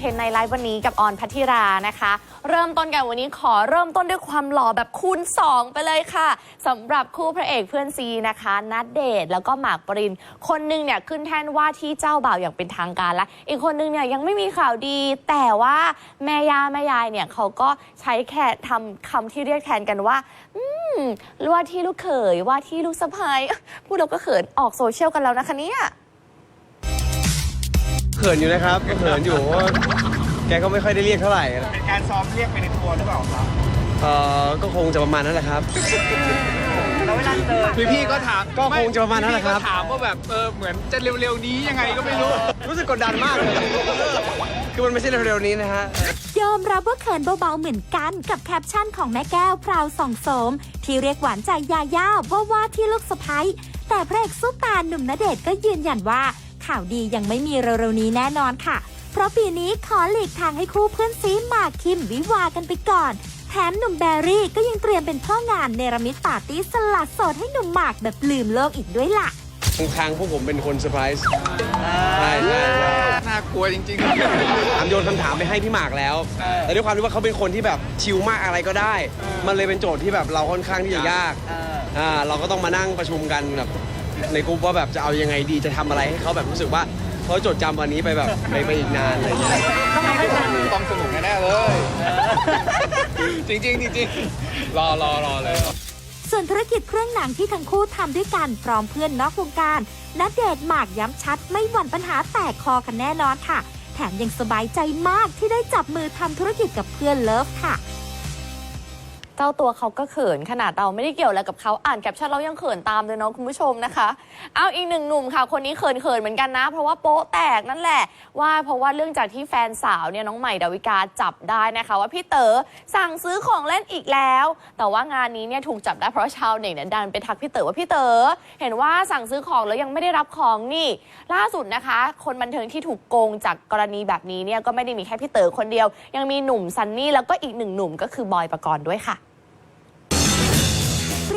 วัสดีค่ะคุณผู้ชมในในไลฟ์วันนี้กับออนพัทธิรานะคะ เริ่มต้นกันวันนี้ขอเริ่มต้นด้วยความหล่อแบบคูณ 2 ไปเลยค่ะสำหรับคู่พระเอกเพื่อนซีนะคะนัดเดทแล้วก็หมากปริน คนหนึงเนี่ยขึ้นแท่นว่าที่เจ้าบ่าวอย่างเป็นทางการแล้วอีกคนหนึงเนี่ยยังไม่มีข่าวดี แต่ว่าแม่ย่าแม่ยายเนี่ยเขาก็ใช้แค่ทำคำที่เรียกแทนกันว่าอืมว่าที่ลูกเขยว่าที่ลูกสะพ้ายพูดเราก็เขินออกโซเชียลกันแล้วนะคะเนี่ย เขินอยู่นะครับก็เขินอยู่เพราะว่าแกก็ไม่ค่อยได้เรียกเท่าไหร่เป็นการซ้อมเรียกไปในทัวร์หรือเปล่าครับ เอ่อก็คงจะประมาณนั้นแหละครับ แล้วเวลาเจอพี่พี่ๆก็ถามก็คงจะประมาณนั้นแหละครับ พี่ๆก็ถามว่าแบบเออเหมือนจะเร็วๆนี้ยังไงก็ไม่รู้ รู้สึกกดดันมากเลยคือมันไม่ใช่เร็วๆนี้นะฮะ ยอมรับว่าเขินเบาๆเหมือนกันกับแคปชั่นของแม่แก้วพราวส่องโสม ที่เรียกหวานใจยาย่าว่าว่าที่ลูกสะพ้ยแต่พระเอกซุปตาหนุ่มณเดชน์ก็ยืนยันว่า ข่าวดียังไม่มีเร็วๆนี้แน่นอนค่ะ เพราะปีนี้ขอหลีกทางให้คู่เพื่อนซีหมากคิมวิวากันไปก่อน แถมหนุ่มแบรี่ก็ยังเตรียมเป็นพ่องานเนรมิตปาร์ตี้สลัดโสดให้หนุ่มหมากแบบลืมโลกอีกด้วยล่ะบางครั้งพวกผมเป็นคนเซอร์ไพรส์ใช่ใช่ใช่น่ากลัวจริงถามโยนคำถามไปให้พี่หมากแล้ว แต่ด้วยความที่ว่าเขาเป็นคนที่แบบชิลมากอะไรก็ได้ มันเลยเป็นโจทย์ที่แบบเราค่อนข้างที่จะยากอ่าเราก็ต้องมานั่งประชุมกันแบบ ในกลุ่มว่าแบบจะเอายังไงดีจะทำอะไรให้เขาแบบรู้สึกว่าเขาจดจำวันนี้ไปแบบไปไปอีกนานอะไรอย่างเงี้ยๆต้องสนุกแน่ๆเลยจริงๆจริงๆรอรอรอเลย ส่วนธุรกิจเครื่องหนังที่ทั้งคู่ทำด้วยกันพร้อมเพื่อนนอกวงการนัดเดทหมากย้ำชัดไม่หวั่นปัญหาแตกคอกันแน่นอนค่ะ แถมยังสบายใจมากที่ได้จับมือทำธุรกิจกับเพื่อนเลิฟค่ะเจ้าตัวเขาก็เขินขนาดเราไม่ได้เกี่ยวอะไรกับเขาอ่านแคปชั่นเรายังเขินตามเลยเนาะคุณผู้ชมนะคะ เอาอีกหนึ่งหนุ่มค่ะ คนนี้เขินเขินเหมือนกันนะ เพราะว่าโป๊ะแตกนั่นแหละ ว่าเพราะว่าเรื่องจากที่แฟนสาวเนี่ยน้องใหม่ดาวิกาจับได้นะคะ ว่าพี่เต๋อสั่งซื้อของเล่นอีกแล้ว แต่ว่างานนี้เนี่ยถูกจับได้เพราะชาวเน็ตเนี่ยดันไปทักพี่เต๋อว่าพี่เต๋อเห็นว่าสั่งซื้อของแล้วยังไม่ได้รับของนี่ ล่าสุดนะคะ คนบันเทิงที่ถูกโกงจากกรณีแบบนี้เนี่ยก็ไม่ได้มีแค่พี่เต๋อคนเดียว ยังมีหนุ่มซันนี่แล้วก็อีกหนึ่งหนุ่มก็คือบอยปกรณ์ด้วยค่ะ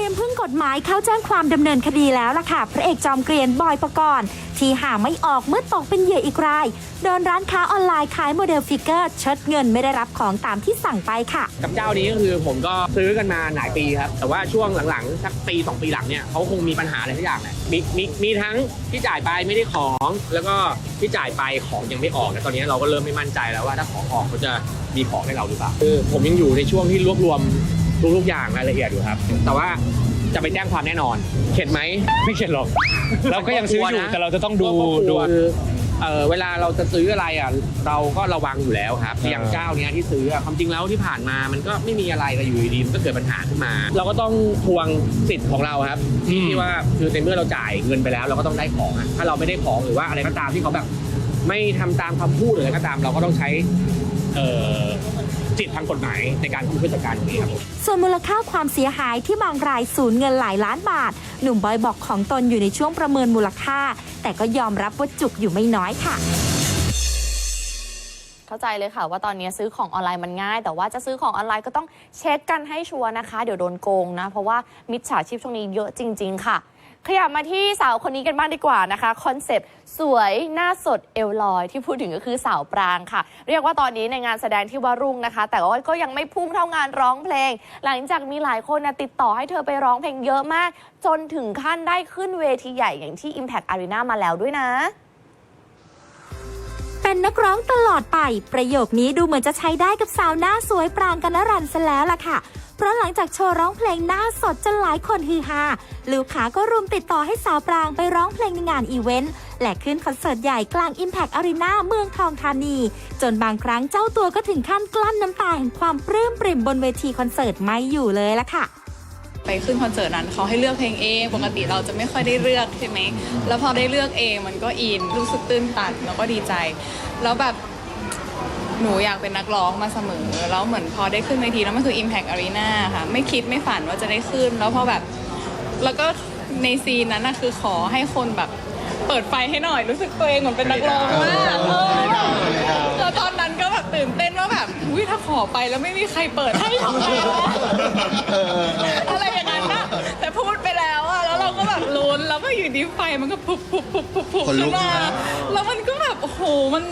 รียมพึ่งกฎหมายเข้าแจ้งความดำเนินคดีแล้วล่ะค่ะ พระเอกจอมเกรียนบอยปกรณ์ที่หาไม่ออกเมื่อตกเป็นเหยื่ออีกราย โดนร้านค้าออนไลน์ขายโมเดลฟิกเกอร์เชิดเงินไม่ได้รับของตามที่สั่งไปค่ะ กับเจ้านี้ก็คือผมก็ซื้อกันมาหลายปีครับ แต่ว่าช่วงหลังๆ สักปีสองปีหลังเนี่ยเขาคงมีปัญหาอะไรทุกอย่างแหละมีมีมีทั้งที่จ่ายไปไม่ได้ของ แล้วก็ที่จ่ายไปของยังไม่ออกนะตอนนี้เราก็เริ่มไม่มั่นใจแล้วว่าถ้าของออกเขาจะมีของให้เราหรือเปล่าคือผมยังอยู่ในช่วงที่รวบรวม ทุกๆอย่างรายละเอียดอยู่ครับ แต่ว่าจะไปแจ้งความแน่นอน เข็ดไหมไม่เข็ดหรอก เราก็ยังซื้ออยู่แต่เราจะต้องดูก็กลัวดูคือเออเวลาเราจะซื้ออะไรอะเราก็ระวังอยู่แล้วครับเออออย่างเจ้าเนี้ยที่ซื้ออะความจริงแล้วที่ผ่านมามันก็ไม่มีอะไรแต่อยู่ดีๆมันก็เกิดปัญหาขึ้นมา เราก็ต้องทวงสิทธิ์ของเราครับที่ที่ว่าคือในเมื่อเราจ่ายเงินไปแล้ว เราก็ต้องได้ของอะถ้าเราไม่ได้ของหรือว่าอะไรก็ตามที่เขาแบบ ไม่ทำตามคำพูดหรืออะไรก็ตาม เราก็ต้องใช้ เอ่อ สิทธิ์ทางกฎหมายในการเข้าไปจัดการตรงนี้ครับผม ส่วนมูลค่าความเสียหายที่บางรายสูญเงินหลายล้านบาท หนุ่มบอยบอกของตนอยู่ในช่วงประเมินมูลค่า แต่ก็ยอมรับว่าจุกอยู่ไม่น้อยค่ะ เข้าใจเลยค่ะว่าตอนนี้ซื้อของออนไลน์มันง่าย แต่ว่าจะซื้อของออนไลน์ก็ต้องเช็คกันให้ชัวร์นะคะ เดี๋ยวโดนโกงนะ เพราะว่ามิจฉาชีพช่วงนี้เยอะจริง ๆ ค่ะ ขยับมาที่สาวคนนี้กันบ้างดีกว่านะคะคอนเซปต์สวยหน้าสดเอวลอย ที่พูดถึงก็คือสาวปรางค่ะ เรียกว่าตอนนี้ในงานแสดงที่ว่ารุ่งนะคะ แต่ว่าก็ยังไม่พุ่งเท่างานร้องเพลง หลังจากมีหลายคนนะติดต่อให้เธอไปร้องเพลงเยอะมาก จนถึงขั้นได้ขึ้นเวทีใหญ่อย่างที่ Impact Arena มาแล้วด้วยนะเป็นนักร้องตลอดไป ประโยคนี้ดูเหมือนจะใช้ได้กับสาวหน้าสวยปรางกันนรันซะแล้วล่ะค่ะ เพราะหลังจากโชว์ร้องเพลงหน้าสดจนหลายคนฮือฮาลูกค้าก็รุมติดต่อให้สาวปรางไปร้องเพลงในงานอีเวนต์และขึ้นคอนเสิร์ตใหญ่กลาง Impact Arena เมืองทองธานี จนบางครั้งเจ้าตัวก็ถึงขั้นกลั้นน้ำตาแห่งความปลื้มปริ่มบนเวทีคอนเสิร์ตไม่อยู่เลยล่ะค่ะไปขึ้นคอนเสิร์ตนั้นเขาให้เลือกเพลงเอง ปกติเราจะไม่ค่อยได้เลือกใช่ไหม แล้วพอได้เลือกเองมันก็อิน รู้สึกตื้นตันแล้วก็ดีใจ แล้วแบบ หนูอยากเป็นนักร้องมาเสมอ แล้วเหมือนพอได้ขึ้นเวทีแล้วมันคือ Impact Arena ค่ะ ไม่คิดไม่ฝันว่าจะได้ขึ้น แล้วพอแบบ แล้วก็ในซีนนั้นนะคือขอให้คนแบบเปิดไฟให้หน่อย รู้สึกตัวเองเหมือนเป็นนักร้องมากเออแล้วตอนนั้นก็แบบตื่นเต้นว่าแบบอุ้ยถ้าขอไปแล้วไม่มีใครเปิดให้ทำไงวะอะไรอย่างนั้นนะแต่พูด อะแล้วเราก็แบบลุ้นแล้วก็อยู่ดีไฟมันก็พุบพุบพุบพุบพุบขึ้นมา แล้วมันก็แบบโอ้โหมัน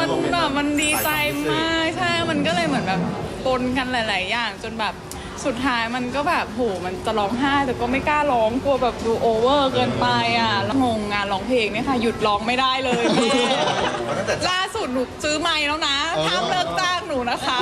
มันแบบมันดีใจมากใช่ มันก็เลยเหมือนแบบปนกันหลาย ๆ อย่าง จนแบบสุดท้ายมันก็แบบโหมันจะร้องไห้แต่ก็ไม่กล้าร้องกลัวแบบดูโอเวอร์เกินไปอะแล้วงงงานร้องเพลงเนี่ยค่ะ หยุดร้องไม่ได้เลยแม่ล่าสุดหนูซื้อไม้แล้วนะห้ามเลิกจ้างหนูนะคะ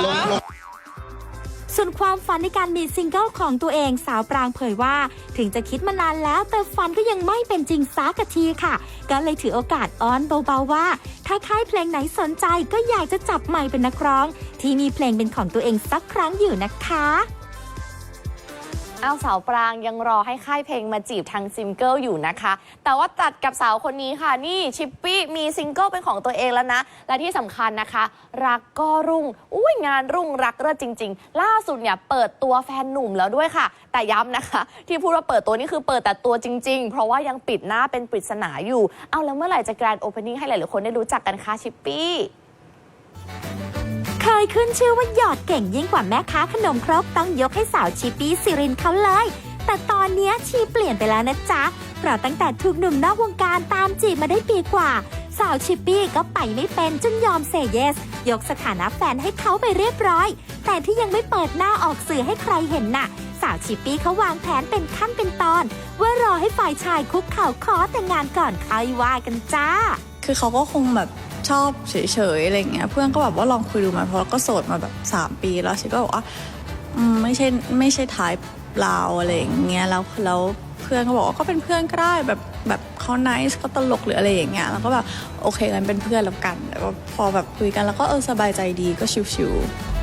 ส่วนความฝันในการมีซิงเกิลของตัวเองสาวปรางเผยว่า ถึงจะคิดมานานแล้ว แต่ฝันก็ยังไม่เป็นจริงสักทีค่ะ ก็เลยถือโอกาสอ้อนเบาๆว่า ถ้าค่ายเพลงไหนสนใจก็อยากจะจับไมค์เป็นนักร้อง ที่มีเพลงเป็นของตัวเองสักครั้งอยู่นะคะ อาสาวปรางยังรอให้ค่ายเพลงมาจีบทางซิงเกิลอยู่นะคะ แต่ว่าตัดกับสาวคนนี้ค่ะ นี่ชิปปี้มีซิงเกิลเป็นของตัวเองแล้วนะ และที่สำคัญนะคะ รักก็รุ่ง อุ้ยงานรุ่งรักเลิศจริง ๆ ล่าสุดเนี่ยเปิดตัวแฟนหนุ่มแล้วด้วยค่ะ แต่ย้ำนะคะ ที่พูดว่าเปิดตัวนี่คือเปิดแต่ตัวจริง ๆ เพราะว่ายังปิดหน้าเป็นปริศนาอยู่ เอาแล้วเมื่อไหร่จะแกรนด์โอเพนนิ่งให้หลายๆคนได้รู้จักกันคะชิปปี้ ยขึ้นชื่อว่าหยอดเก่งยิ่งกว่าแม่ค้าขนมครกต้องยกให้สาวชีปี้สิรินเขาเลย แต่ตอนนี้ชีเปลี่ยนไปแล้วนะจ๊ะเพราะตั้งแต่ถูกหนุ่มนอกวงการตามจีบมาได้ปีกว่า สาวชิปปี้ก็ไปไม่เป็นจนยอมเซเยส ยกสถานะแฟนให้เขาไปเรียบร้อย แต่ที่ยังไม่เปิดหน้าออกสื่อให้ใครเห็นน่ะ สาวชิปปี้เขาวางแผนเป็นขั้นเป็นตอน ว่ารอให้ฝ่ายชายคุกเข่าขอแต่งงานก่อนค่อยว่ากันจ้า คือเขาก็คงแบบ ชอบเฉยๆอะไรอย่างเงี้ยเพื่อนก็แบบว่าลองคุยดูมาเพราะเราก็โสดมาแบบ 3 ปีแล้วชิก็บอกว่าอืมไม่ใช่ไม่ใช่ทายเราอะไรอย่างเงี้ยแล้วแล้วเพื่อนก็บอกว่าก็เป็นเพื่อนก็ได้แบบแบบเขาไนส์เขาตลกหรืออะไรอย่างเงี้ยแล้วก็แบบโอเคกันเป็นเพื่อนแล้วกันแต่ว่าพอแบบคุยกันแล้วก็เออสบายใจดีก็ชิว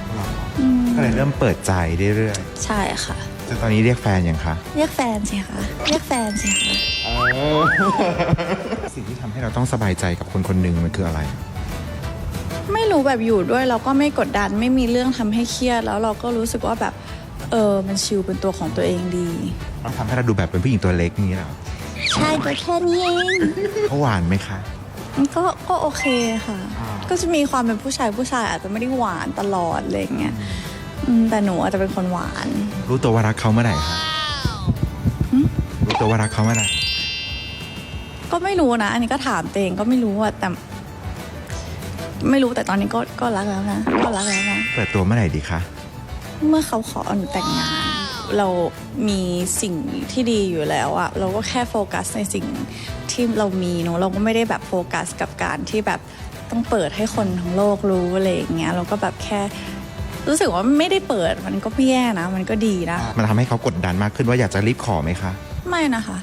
ๆอืมก็เลยเริ่มเปิดใจเรื่อยใช่ค่ะ ๆจนตอนนี้เรียกแฟนยังคะ เรียกแฟนสิคะเรียกแฟนสิคะสิ่งที่ทำให้เราต้องสบายใจกับคนคนหนึ่งมันคืออะไร ไม่รู้แบบอยู่ด้วยเราก็ไม่กดดันไม่มีเรื่องทำให้เครียด แล้วเราก็รู้สึกว่าแบบเออมันชิลเป็นตัวของตัวเองดี มันทำให้เราดูแบบเป็นผู้หญิงตัวเล็กอย่างนี้เหรอใช่ก็แค่นี้เองเขาหวานไหมคะก็ก็โอเคค่ะ ก็จะมีความเป็นผู้ชายผู้ชายอาจจะไม่ได้หวานตลอดอะไรอย่างเงี้ย อืมแต่หนูอาจจะเป็นคนหวาน รู้ตัวว่ารักเขาเมื่อไหร่คะรู้ตัวว่ารักเขาเมื่อไหร่ก็ไม่รู้นะ อันนี้ก็ถามตัวเองก็ไม่รู้อะแต่ ไม่รู้แต่ตอนนี้ก็ก็รักแล้วนะ ก็รักแล้วนะ เปิดตัวเมื่อไหร่ดีคะ เมื่อเขาขอหนูแต่งงาน เรามีสิ่งที่ดีอยู่แล้วอะเราก็แค่โฟกัสในสิ่งที่เรามีเนอะเราก็ไม่ได้แบบโฟกัสกับการที่แบบต้องเปิดให้คนทั้งโลกรู้อะไรอย่างเงี้ยเราก็แบบแค่ รู้สึกว่าไม่ได้เปิดมันก็ไม่แย่นะ มันก็ดีนะ มันทำให้เขากดดันมากขึ้นว่าอยากจะรีบขอไหมคะ ไม่นะคะ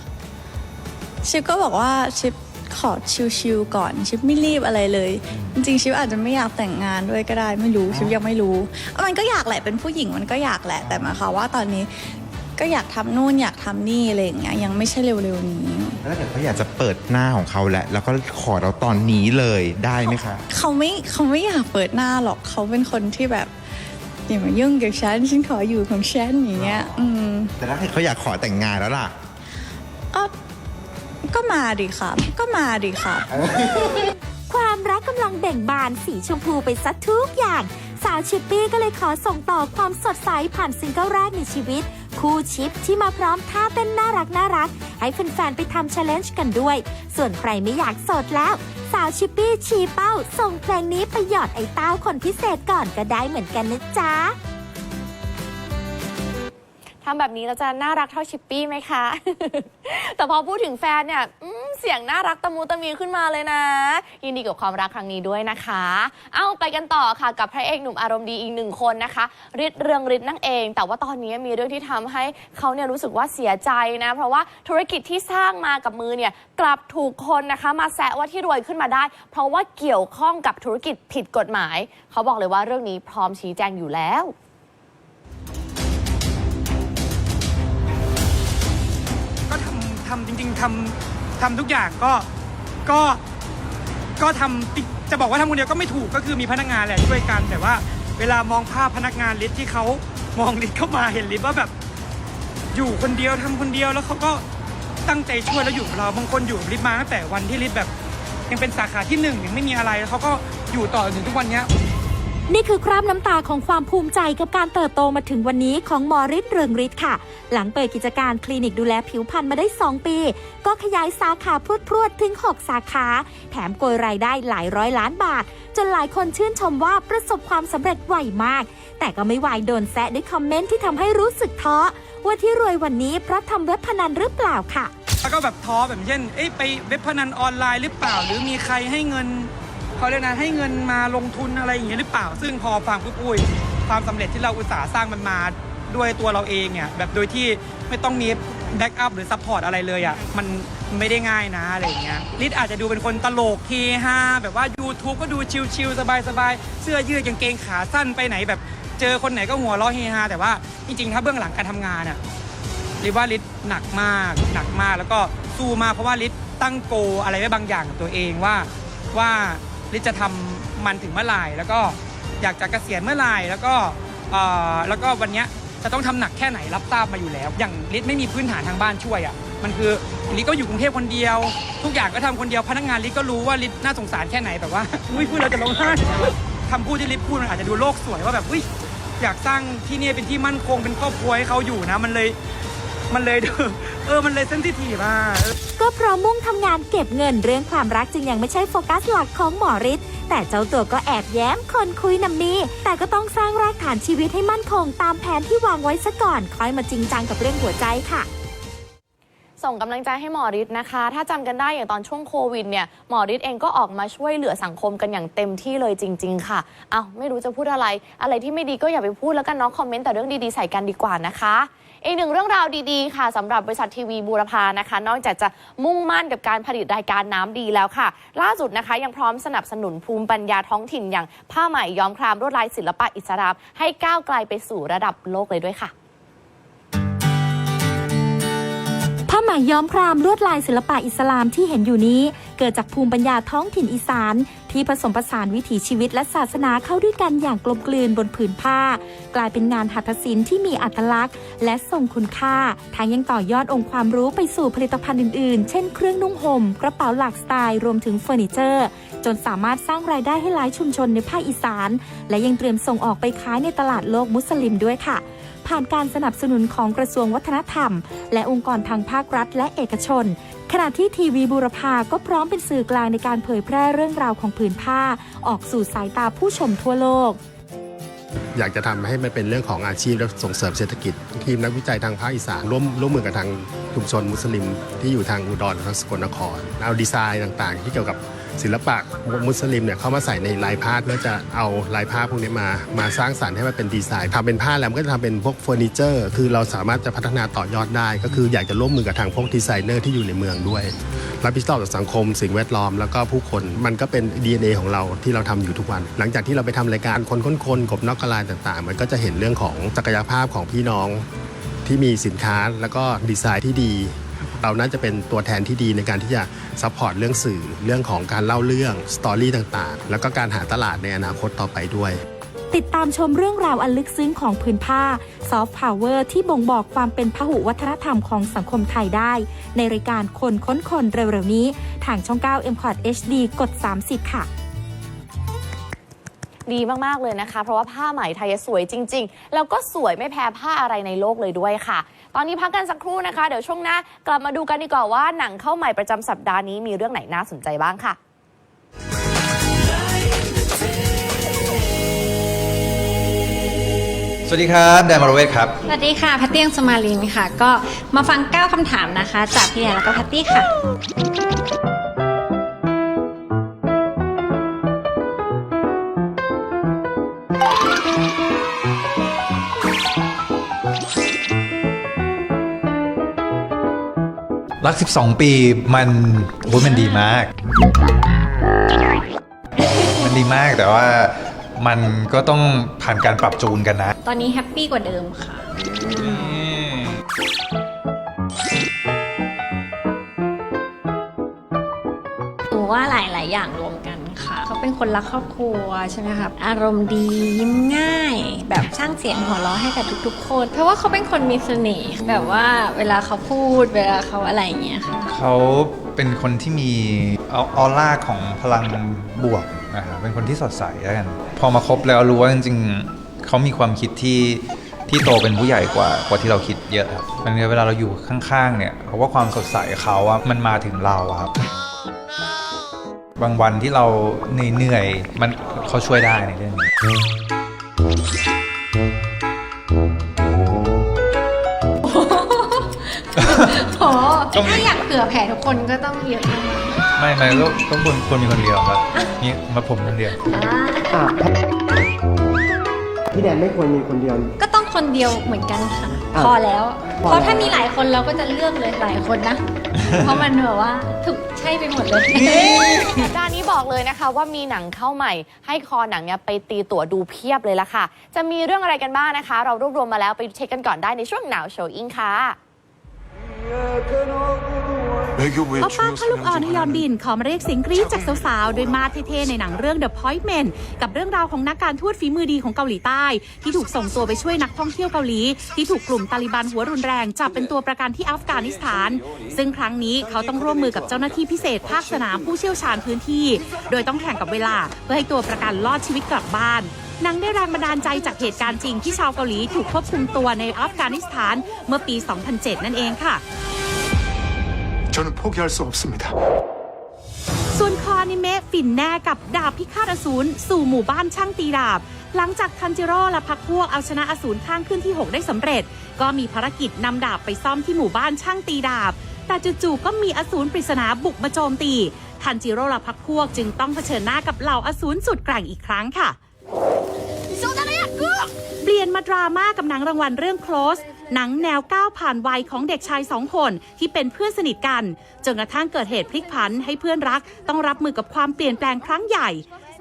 ชิปก็บอกว่าชิปขอชิลๆก่อน ชิปไม่รีบอะไรเลย จริงๆ ชิปอาจจะไม่อยากแต่งงานด้วยก็ได้ไม่รู้ชิปยังไม่รู้อะมันก็อยากแหละเป็นผู้หญิงมันก็อยากแหละ แต่หมายความว่าตอนนี้ก็อยากทำนู่นอยากทำนี่อะไรอย่างเงี้ยยังไม่ใช่เร็วๆนี้ แล้วถ้าเกิดเขาอยากจะเปิดหน้าของเขาแล้วแล้วก็ขอเราตอนนี้เลยได้ไหมคะ เขาไม่เขาไม่อยากเปิดหน้าหรอกเขาเป็นคนที่แบบ อย่ามายุ่งกับฉัน ฉันขออยู่ของฉันอย่างเงี้ย อืมแต่ถ้าเกิดเขาอยากขอแต่งงานแล้วล่ะก็ก็มาดิครับ ก็มาดิครับ ความรักกำลังเบ่งบานสีชมพูไปซะทุกอย่าง สาวชิปปี้ก็เลยขอส่งต่อความสดใสผ่านซิงเกิลแรกในชีวิต คู่ชิปที่มาพร้อมท่าเต้นน่ารักน่ารัก ให้แฟนๆไปทำ c h เลนจ์กันด้วย ส่วนใครไม่อยากโสดแล้ว สาวชิปปี้ชีเป้า ส่งเพลงนี้ไปหยอดไอ้เต้าคนพิเศษก่อนก็ได้เหมือนกันนะจ๊ะ ทำแบบนี้เราจะน่ารักเท่าชิปปี้ไหมคะ แต่พอพูดถึงแฟนเนี่ยเสียงน่ารักตะมูตะมีขึ้นมาเลยนะ ยินดีกับความรักครั้งนี้ด้วยนะคะ เอาไปกันต่อค่ะกับพระเอกหนุ่มอารมณ์ดีอีกหนึ่งคนนะคะฤทธิ์เรืองฤทธิ์นั่นเอง แต่ว่าตอนนี้มีเรื่องที่ทำให้เขาเนี่ยรู้สึกว่าเสียใจนะ เพราะว่าธุรกิจที่สร้างมากับมือเนี่ยกลับถูกคนนะคะมาแซะว่าที่รวยขึ้นมาได้ เพราะว่าเกี่ยวข้องกับธุรกิจผิดกฎหมาย เขาบอกเลยว่าเรื่องนี้พร้อมชี้แจงอยู่แล้ว ทำทำจริง ๆทำทำทุกอย่างก็ก็ก็ทำติจะบอกว่าทำคนเดียวก็ไม่ถูกก็คือมีพนักงานแหละช่วยกัน แต่ว่าเวลามองภาพพนักงานลิศที่เขามองลิศเข้ามาเห็นลิศว่าแบบอยู่คนเดียวทำคนเดียวแล้วเขาก็ตั้งใจช่วยแล้วอยู่กับเราบางคนอยู่ลิศมาตั้งแต่วันที่ลิศแบบ ยังเป็นสาขาที่หนึ่งยังไม่มีอะไรแล้วเขาก็อยู่ต่อถึงทุกวันนี้ นี่คือคราบน้ำตาของความภูมิใจกับการเติบโตมาถึงวันนี้ของหมอฤทธิ์เรืองฤทธิ์ค่ะ หลังเปิดกิจการคลินิกดูแลผิวพรรณมาได้ 2 ปี ก็ขยายสาขาพรวดพรวดถึง 6 สาขา แถมโกยรายได้หลายร้อยล้านบาท จนหลายคนชื่นชมว่าประสบความสำเร็จไวมาก แต่ก็ไม่วายโดนแซะด้วยคอมเมนต์ที่ทำให้รู้สึกท้อว่าที่รวยวันนี้เพราะทำเว็บพนันหรือเปล่าค่ะแล้วก็แบบท้อแบบเช่นเอ้ยไปเว็บพนันออนไลน์หรือเปล่า หรือมีใครให้เงิน เขาเรียกนะให้เงินมาลงทุนอะไรอย่างเงี้ยหรือเปล่า ซึ่งพอฟังปุ๊บอุ้ยความสำเร็จที่เราอุตสาห์สร้างมันมาด้วยตัวเราเองเนี่ยแบบโดยที่ไม่ต้องมีแบ็กอัพหรือซัพพอร์ตอะไรเลยอะมันไม่ได้ง่ายนะอะไรอย่างเงี้ยลิศอาจจะดูเป็นคนตลกเฮฮาแบบว่า YouTube ก็ดูชิลๆสบายๆ เสื้อยืดกางเกงขาสั้นไปไหนแบบเจอคนไหนก็หัวเราะเฮฮาแต่ว่าจริงๆ ถ้าเบื้องหลังการทำงานอะลิศว่าลิศหนักมากหนักมากแล้วก็สู้มากเพราะว่าลิศตั้งโกอะไรไว้บางอย่างกับตัวเองว่าว่า ลิศจะทำมันถึงเมื่อไหร่แล้วก็อยากจะเกษียณเมื่อไหร่แล้วก็แล้วก็วันนี้จะต้องทำหนักแค่ไหนรับทราบมาอยู่แล้ว อย่างลิศไม่มีพื้นฐานทางบ้านช่วยอะมันคือลิศก็อยู่กรุงเทพคนเดียว ทุกอย่างก็ทำคนเดียวพนักงานลิศก็รู้ว่าลิศน่าสงสารแค่ไหนแบบว่าอุ้ยพูดเราจะร้องไห้คำพูดที่ลิศพูดมันอาจจะดูโลกสวยว่าแบบอุ้ยอยากสร้างที่นี่เป็นที่มั่นคงเป็นครอบครัวให้เขาอยู่นะ มันเลย มันเลยเออมันเลยเซนซิทีฟอะก็เพราะมุ่งทำงานเก็บเงินเรื่องความรักจึงยังไม่ใช่โฟกัสหลักของหมอฤทธิ์แต่เจ้าตัวก็แอบแย้มคนคุยนำมีแต่ก็ต้องสร้างรากฐานชีวิตให้มั่นคง ตามแผนที่วางไว้ซะก่อนค่อยมาจริงจังกับเรื่องหัวใจค่ะส่งกำลังใจให้หมอฤทธิ์นะคะ ถ้าจำกันได้อย่างตอนช่วงโควิดเนี่ย หมอฤทธิ์เองก็ออกมาช่วยเหลือสังคมกันอย่างเต็มที่เลยจริง ๆ ค่ะ เอาไม่รู้จะพูดอะไร อะไรที่ไม่ดีก็อย่าไปพูดแล้วกันเนาะ คอมเมนต์แต่เรื่องดีๆใส่กันดีกว่านะคะ อีกหนึ่งเรื่องราวดีๆ ค่ะสำหรับบริษัททีวีบูรพานะคะ นอกจากจะมุ่งมั่นกับการผลิตรายการน้ำดีแล้วค่ะ ล่าสุดนะคะ ยังพร้อมสนับสนุนภูมิปัญญาท้องถิ่นอย่างผ้าไหมย้อมครามลวดลายศิลปะอิสลามให้ก้าวไกลไปสู่ระดับโลกเลยด้วยค่ะผ้าไหมย้อมครามลวดลายศิลปะอิสลามที่เห็นอยู่นี้ เกิดจากภูมิปัญญาท้องถิ่นอีสาน ที่ผสมผสานวิถีชีวิตและศาสนาเข้าด้วยกันอย่างกลมกลืนบนผืนผ้า กลายเป็นงานหัตถศิลป์ที่มีอัตลักษณ์ และทรงคุณค่าทั้งยังต่อยอดองค์ความรู้ไปสู่ผลิตภัณฑ์อื่นๆ เช่นเครื่องนุ่งห่มกระเป๋าหลากสไตล์รวมถึงเฟอร์นิเจอร์ จนสามารถสร้างรายได้ให้หลายชุมชนในภาคอีสาน และยังเตรียมส่งออกไปขายในตลาดโลกมุสลิมด้วยค่ะ ผ่านการสนับสนุนของกระทรวงวัฒนธรรม และองค์กรทางภาครัฐ และเอกชน ขณะที่ทีวีบูรพาก็พร้อมเป็นสื่อกลางในการเผยแพร่เรื่องราวของผืนผ้า ออกสู่สายตาผู้ชมทั่วโลกอยากจะทำให้มันเป็นเรื่องของอาชีพและส่งเสริมเศรษฐกิจ ทีมนักวิจัยทางภาคอีสานร่วมร่วมมือกับทางชุมชนมุสลิม ที่อยู่ทางอุดรและสกลนคร เอาดีไซน์ต่างๆ ที่เกี่ยวกับ ศิลปะมุสลิมเนี่ยเข้ามาใส่ในลายผ้าเพื่อจะเอาลายผ้าพวกนี้มามาสร้างสรรค์ให้มันเป็นดีไซน์ทำเป็นผ้าแล้วมันก็จะทำเป็นพวกเฟอร์นิเจอร์ คือเราสามารถจะพัฒนาต่อยอดได้ ก็คืออยากจะร่วมมือกับทางพวกดีไซเนอร์ที่อยู่ในเมืองด้วยรับผิดชอบต่อสังคม สิ่งแวดล้อมแล้วก็ผู้คนมันก็เป็น DNA ของเราที่เราทำอยู่ทุกวัน หลังจากที่เราไปทำรายการคนค้นคนกบนอกกระลายต่างๆ มันก็จะเห็นเรื่องของศักยภาพของพี่น้องที่มีสินค้าแล้วก็ดีไซน์ที่ดี เราน่าจะเป็นตัวแทนที่ดีในการที่จะซัพพอร์ตเรื่องสื่อเรื่องของการเล่าเรื่องสตอรี่ต่างๆ แล้วก็การหาตลาดในอนาคตต่อไปด้วยติดตามชมเรื่องราวอันลึกซึ้งของพื้นผ้าซอฟต์พาวเวอร์ที่บ่งบอกความเป็นพหุวัฒนธรรมของสังคมไทยได้ ในรายการคนค้นคนเร็วๆนี้ ทางช่อง 9 m c o t HD กด 30 ค่ะ ดีมากๆเลยนะคะ เพราะว่าผ้าไหมไทยสวยจริง ๆ แล้วก็สวยไม่แพ้ผ้าอะไรในโลกเลยด้วยค่ะ ตอนนี้พักกันสักครู่นะคะ เดี๋ยวช่วงหน้ากลับมาดูกันดีกว่าว่าหนังเข้าใหม่ประจำสัปดาห์นี้มีเรื่องไหนน่าสนใจบ้างค่ะสวัสดีครับแดนมาโรเวทครับ สวัสดีค่ะแพตตี้ยังสมาลินค่ะ ก็มาฟัง 9 คำถามนะคะ จากพี่แอนแล้วก็แพตตี้ค่ะ รัก 12 ปีมันโอ้ยมันดีมาก มันดีมากแต่ว่ามันก็ต้องผ่านการปรับจูนกันนะ ตอนนี้แฮปปี้กว่าเดิมค่ะ หนูว่าหลาย ๆ อย่างรวมกันค่ะ เป็นคนรักครอบครัวใช่ไหมครับอารมณ์ดียิ้มง่าย แบบสร้างเสียงหัวเราะให้กับทุกๆ คน เพราะว่าเขาเป็นคนมีเสน่ห์แบบว่าเวลาเขาพูดเวลาเขาอะไรอย่างเงี้ยค่ะเขาเป็นคนที่มีออร่าของพลังบวกนะครับเป็นคนที่สดใสแล้วกัน พอมาคบแล้วรู้ว่าจริงๆเขามีความคิดที่ที่โตเป็นผู้ใหญ่กว่ากว่าที่เราคิดเยอะครับมันเวลาเราอยู่ข้างๆเนี่ยเพราะว่าความสดใสเขาอะมันมาถึงเราครับ บางวันที่เราเหนื่อยๆมันเขาช่วยได้ในเรื่องนี้โหถ้าอยากเผื่อแผ่ทุกคนก็ต้องเยอะมากไม่ไม่ก็ก็ควรควรมีคนเดียวครับนี่มาผมคนเดียวพี่แดนไม่ควรมีคนเดียว ก็ต้องคนเดียวเหมือนกันค่ะอะพอแล้วพอแล้ว เพราะถ้ามีหลายคนเราก็จะเลือกเลยหลายคนนะ เพราะมันแบบว่าถูกใช่ไปหมดเลย สัปดาห์นี้บอกเลยนะคะว่ามีหนังเข้าใหม่ ให้คอหนังเนี่ยไปตีตั๋วดูเพียบเลยละค่ะ จะมีเรื่องอะไรกันบ้างนะคะ เรารวบรวมมาแล้วไปเช็คกันก่อนได้ในช่วงหนาวโชว์อิงค่ะ ป้าป้าพระลูกอ่อนฮยอนบินขอมาเรียกเสียงกรี๊ดจากสาวๆโดยมาเท่ๆในหนังเรื่อง The Appointment กับเรื่องราวของนักการทูตฝีมือดีของเกาหลีใต้ ที่ถูกส่งตัวไปช่วยนักท่องเที่ยวเกาหลี ที่ถูกกลุ่มตาลิบันหัวรุนแรงจับเป็นตัวประกันที่อัฟกานิสถาน ซึ่งครั้งนี้เขาต้องร่วมมือกับเจ้าหน้าที่พิเศษภาคสนามผู้เชี่ยวชาญพื้นที่ โดยต้องแข่งกับเวลา เพื่อให้ตัวประกันรอดชีวิตกลับบ้านหนังได้แรงบันดาลใจจากเหตุการณ์จริงที่ชาวเกาหลีถูกควบคุมตัวในอัฟกานิสถานเมื่อปี 2007 นั่นเองค่ะ 저는 포기할 수 없습니다. ส่วนคออนิเมะฝิ่นแน่กับดาบพิฆาตอสูรสู่หมู่บ้านช่างตีดาบ หลังจากทันจิโร่และพักพวกเอาชนะอสูรข้างขึ้นที่ 6 ได้สำเร็จ ก็มีภารกิจนำดาบไปซ่อมที่หมู่บ้านช่างตีดาบ แต่จู่ๆก็มีอสูรปริศนาบุกมาโจมตี ทันจิโร่และพักพวกจึงต้องเผชิญหน้ากับเหล่าอสูรสุดแกร่งอีกครั้งค่ะ เ เปลี่ยนมาดราม่ากับหนังรางวัลเรื่อง Close หนังแนวก้าวผ่านวัยของเด็กชายสองคนที่เป็นเพื่อนสนิทกัน จนกระทั่งเกิดเหตุพลิกผันให้เพื่อนรักต้องรับมือกับความเปลี่ยนแปลงครั้งใหญ่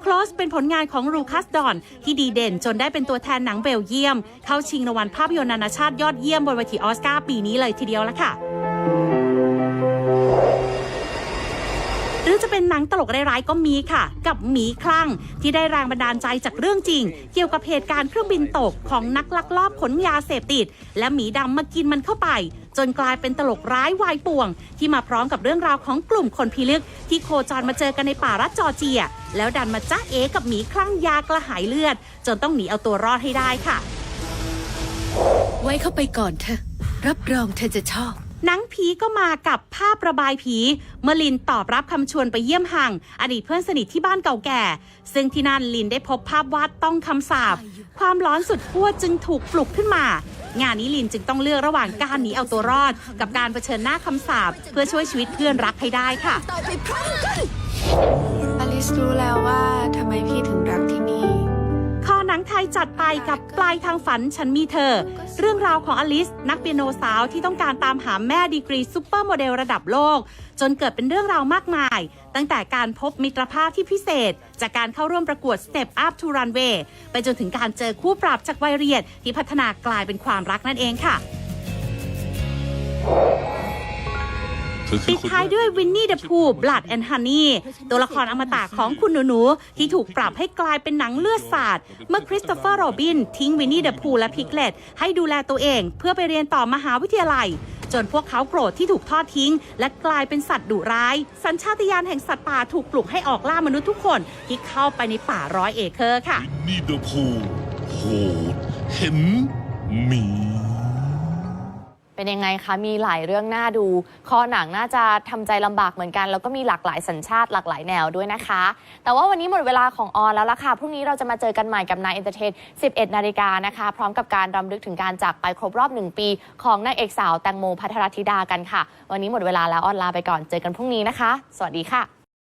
Close เป็นผลงานของรูคัสดอน ที่ดีเด่นจนได้เป็นตัวแทนหนังเบลเยียม เข้าชิงรางวัลภาพยนตร์นานาชาติยอดเยี่ยมบนเวทีออสการ์ปีนี้เลยทีเดียวละค่ะ หรือจะเป็นหนังตลกร้ายๆก็มีค่ะ กับหมีคลั่ง ที่ได้แรงบันดาลใจจากเรื่องจริง เกี่ยวกับเหตุการณ์เครื่องบินตกของนักลักลอบขนยาเสพติด และหมีดำมากินมันเข้าไป จนกลายเป็นตลกร้ายวายป่วง ที่มาพร้อมกับเรื่องราวของกลุ่มคนพิลึก ที่โคจรมาเจอกันในป่ารัฐจอร์เจีย แล้วดันมาจ้าเอกับหมีคลั่งยากระหายเลือด จนต้องหนีเอาตัวรอดให้ได้ค่ะ ไว้เข้าไปก่อนเถอะรับรองเธอจะชอบ หนังผีก็มากับภาพระบายผีเมื่อลินตอบรับคำชวนไปเยี่ยมห่างอดีตเพื่อนสนิทที่บ้านเก่าแก่ ซึ่งที่นั่นลินได้พบภาพวาดต้องคำสาปความร้อนสุดขั้วจึงถูกปลุกขึ้นมา งานนี้ลินจึงต้องเลือกระหว่างการหนีเอาตัวรอด กับการเผชิญหน้าคำสาปเพื่อช่วยชีวิตเพื่อนรักให้ได้ค่ะ อลิสรู้แล้วว่าทำไมพี่ถึงรัก ไทยจัดไปกับปลายทางฝันฉันมีเธอ เรื่องราวของอลิส นักเปียโนสาวที่ต้องการตามหาแม่ดีกรีซูเปอร์โมเดลระดับโลก จนเกิดเป็นเรื่องราวมากมาย ตั้งแต่การพบมิตรภาพที่พิเศษ จากการเข้าร่วมประกวด Step Up to Runway ไปจนถึงการเจอคู่ปรับจากวัยเรียนที่พัฒนากลายเป็นความรักนั่นเองค่ะ ปิดท้ายด้วยวินนี่เดอะพูบลัดแอนฮันนี่ตัวละครอมตะของคุณหนูๆที่ถูกปรับให้กลายเป็นหนังเลือดสาด เมื่อคริสโตเฟอร์โรบิน ทิ้งวินนี่เดอะพูและพิกเลตให้ดูแลตัวเอง เพื่อไปเรียนต่อมหาวิทยาลัย จนพวกเขาโกรธที่ถูกทอดทิ้ง และกลายเป็นสัตว์ดุร้าย สัญชาตญาณแห่งสัตว์ป่าถูกปลุกให้ออกล่ามนุษย์ทุกคนที่เข้าไปในป่าร้อยเอเคอร์ค่ะนี่เดอะพูโหดเห็นหมี เป็นยังไงคะ มีหลายเรื่องน่าดู คอหนังน่าจะทำใจลำบากเหมือนกัน แล้วก็มีหลากหลายสัญชาติหลากหลายแนวด้วยนะคะ แต่ว่าวันนี้หมดเวลาของออนแล้วล่ะค่ะ พรุ่งนี้เราจะมาเจอกันใหม่กับนายเอนเตอร์เทน 11 นาฬิกานะคะ พร้อมกับการรำลึกถึงการจากไปครบรอบ 1 ปี ของนางเอกสาวแตงโมพัทรธิดากันค่ะ วันนี้หมดเวลาแล้วออนลาไปก่อน เจอกันพรุ่งนี้นะคะ สวัสดีค่ะ